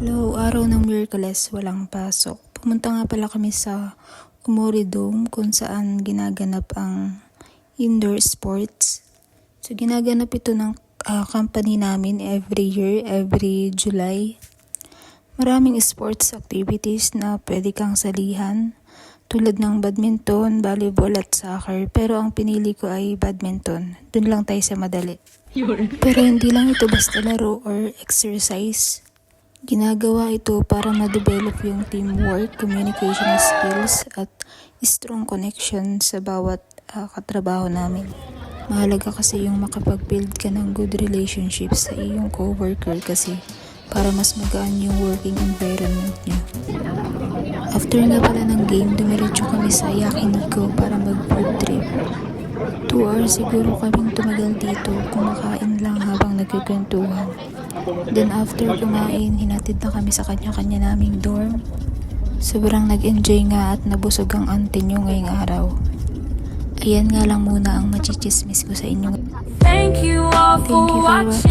Hello, araw ng Miraculous, walang pasok. Pumunta nga pala kami sa Umori Dome kung saan ginaganap ang indoor sports. So ginaganap ito ng ah, company namin every year, every July. Maraming sports activities na pwede kang salihan tulad ng badminton, volleyball at soccer. Pero ang pinili ko ay badminton. Doon lang tayo sa madali. Pero hindi lang ito basta laro or exercise. Ginagawa ito para ma-develop yung teamwork, communication skills, at strong connection sa bawat ah, katrabaho namin. Mahalaga kasi yung makapag-build ka ng good relationships sa iyong coworker kasi para mas magaan yung working environment niyo. After nga pala ng game, dumiretso kami sa Yakiniku para mag-food trip. Two hours siguro kaming tumagal dito, kumakain lang habang nagkikwentuhan. Then after kumain, hinatid na kami sa kanya-kanya naming dorm. Sobrang nag-enjoy nga at nabusog ang auntie nyo ngayong araw. Ayan nga lang muna ang machichismis ko sa inyo. Thank you all for watching